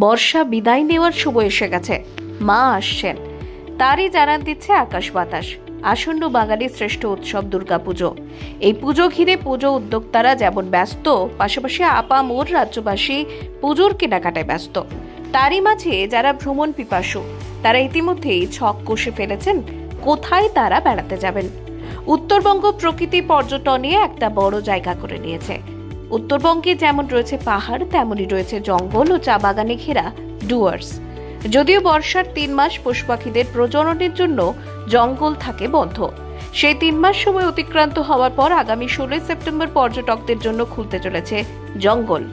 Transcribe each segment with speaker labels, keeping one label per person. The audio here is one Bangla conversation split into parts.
Speaker 1: বর্ষা বিদায় নেওয়ার সময় এসে গেছে। মা আসছেন। তারই জানান দিচ্ছে আকাশ বাতাস। আসন্ন বাঙালির শ্রেষ্ঠ উৎসব দুর্গাপুজো। এই পুজো ঘিরে পুজো উদ্যোক্তারা যেমন ব্যস্ত, পাশাপাশি আপামোর রাজ্যবাসী পুজোর কেনাকাটায় ব্যস্ত। তারই মাঝে যারা ভ্রমণ পিপাসু, তারা ইতিমধ্যেই ছক কষে ফেলেছেন, কোথায় তারা বেড়াতে যাবেন। উত্তরবঙ্গ প্রকৃতি পর্যটনে একটা বড় জায়গা করে নিয়েছে। উত্তরবঙ্গে যেমন রয়েছে পাহাড়, তেমনই রয়েছে জঙ্গল ও চা বাগানে ঘেরা ডুয়ার্স। যদিও বর্ষার তিন মাস পশু পাখিদের প্রজননের জন্য জঙ্গল থাকে বন্ধ। সেই তিন মাস সময় অতিক্রান্ত হওয়ার পর আগামী ষোলোই সেপ্টেম্বর পর্যটকদের জন্য খুলতে চলেছে জঙ্গল।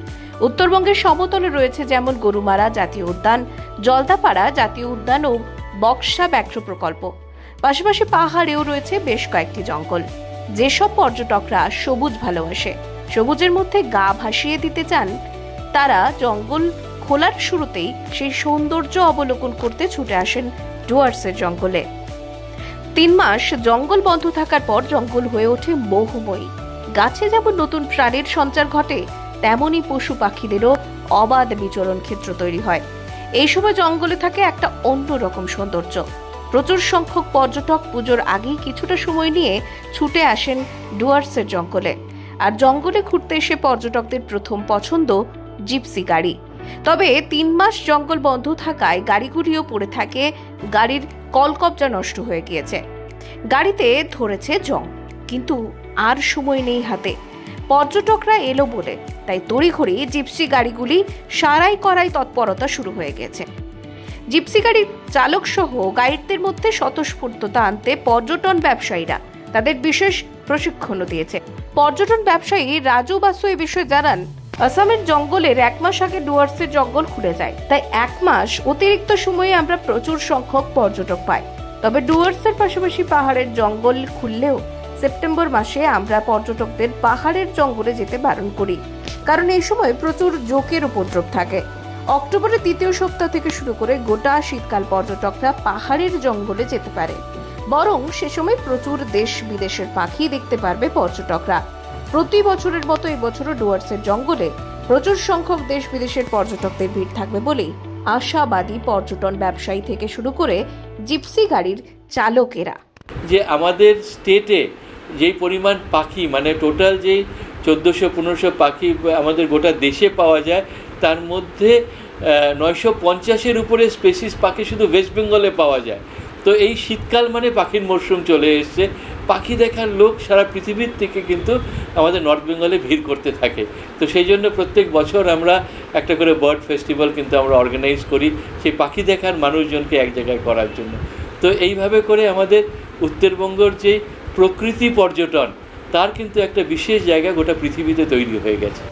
Speaker 1: উত্তরবঙ্গের সমতলে রয়েছে যেমন গরুমারা জাতীয় উদ্যান, জলদাপাড়া জাতীয় উদ্যান ও বক্সা ব্যাঘ্র প্রকল্প। পাশাপাশি পাহাড়েও রয়েছে বেশ কয়েকটি জঙ্গল। যেসব পর্যটকরা সবুজ ভালোবাসে। সবুজের মধ্যে গা ভাসিয়ে দিতে চান, তারা জঙ্গল খোলার শুরুতেই সেই সৌন্দর্য অবলোকন করতে ছুটে আসেন ডুয়ার্সের জঙ্গলে। তিন মাস জঙ্গল বন্ধ থাকার পর জঙ্গল হয়ে ওঠে মোহময়ী। গাছে যেমন নতুন প্রাণীর সঞ্চার ঘটে, তেমনই পশু পাখিদেরও অবাধ বিচরণ ক্ষেত্র তৈরি হয়। এই সময় জঙ্গলে থাকে একটা অন্যরকম সৌন্দর্য। প্রচুর সংখ্যক পর্যটক পুজোর আগেই কিছুটা সময় নিয়ে ছুটে আসেন ডুয়ার্সের জঙ্গলে। আর জঙ্গলে ঘুরতে এসে পর্যটকদের প্রথম পছন্দ জিপসি গাড়ি। তবে তিন মাস জঙ্গল বন্ধ থাকায় গাড়িগুলিও পড়ে থাকে, গাড়ির কলকবজা নষ্ট হয়ে গিয়েছে। গাড়িতে ধরেছে জং, কিন্তু আর সময় নেই হাতে। পর্যটকরা এলো বলে, তাই তড়িঘড়ি জিপসি গাড়িগুলি সারাই করাই তৎপরতা শুরু হয়ে গেছে। জিপসি গাড়ির চালক সহ গাইডদের মধ্যে স্বতঃস্ফূর্ততা আনতে পর্যটন ব্যবসায়ীরা, তাদের বিশেষ প্রশিক্ষণও দিয়েছে। পর্যটন ব্যবসায়ী রাজু বাসু এ বিষয়ে জানান, আসামের জঙ্গলের এক মাস আগে ডুয়ার্সের জঙ্গল খুলে যায়। তাই এক মাস অতিরিক্ত সময়ে আমরা প্রচুর সংখ্যক পর্যটক পাই। তবে ডুয়ার্সের পাশাপাশি পাহাড়ের জঙ্গল খুললেও সেপ্টেম্বর মাসে আমরা পর্যটকদের পাহাড়ের জঙ্গলে যেতে বারণ করি। কারণ এই সময় প্রচুর জোকের উপদ্রব থাকে। অক্টোবরের দ্বিতীয় সপ্তাহ থেকে শুরু করে গোটা শীতকাল পর্যটকরা পাহাড়ের জঙ্গলে যেতে পারে। বরং সে সময় প্রচুর দেশ বিদেশের পাখি দেখতে পারবে পর্যটকরা। প্রতি বছরের মতো এই এবছরও ডুয়ার্সের জঙ্গলে প্রচুর সংখ্যক দেশ বিদেশের পর্যটকদের ভিড় থাকবে বলেই আশাবাদী পর্যটন ব্যবসায়ী থেকে শুরু করে জিপসি গাড়ির চালকেরা।
Speaker 2: যে আমাদের স্টেটে যেই পরিমাণ পাখি মানে টোটাল যেই চোদ্দোশো, পনেরোশো পাখি আমাদের গোটা দেশে পাওয়া যায়, তার মধ্যে নয়শো পঞ্চাশের উপরে স্পেসিস পাখি শুধু ওয়েস্ট বেঙ্গলে পাওয়া যায়। তো এই শীতকাল মানে পাখির মরশুম চলে এসছে। পাখি দেখার লোক সারা পৃথিবীর থেকে কিন্তু আমাদের নর্থ বেঙ্গলে ভিড় করতে থাকে। তো সেই জন্য প্রত্যেক বছর আমরা একটা করে বার্ড ফেস্টিভ্যাল কিন্তু আমরা অর্গানাইজ করি সেই পাখি দেখার মানুষজনকে এক জায়গায় করার জন্য। তো এইভাবে করে আমাদের উত্তরবঙ্গর যে প্রকৃতি পর্যটন, তার কিন্তু একটা বিশেষ জায়গা গোটা পৃথিবীতে তৈরি হয়ে গেছে।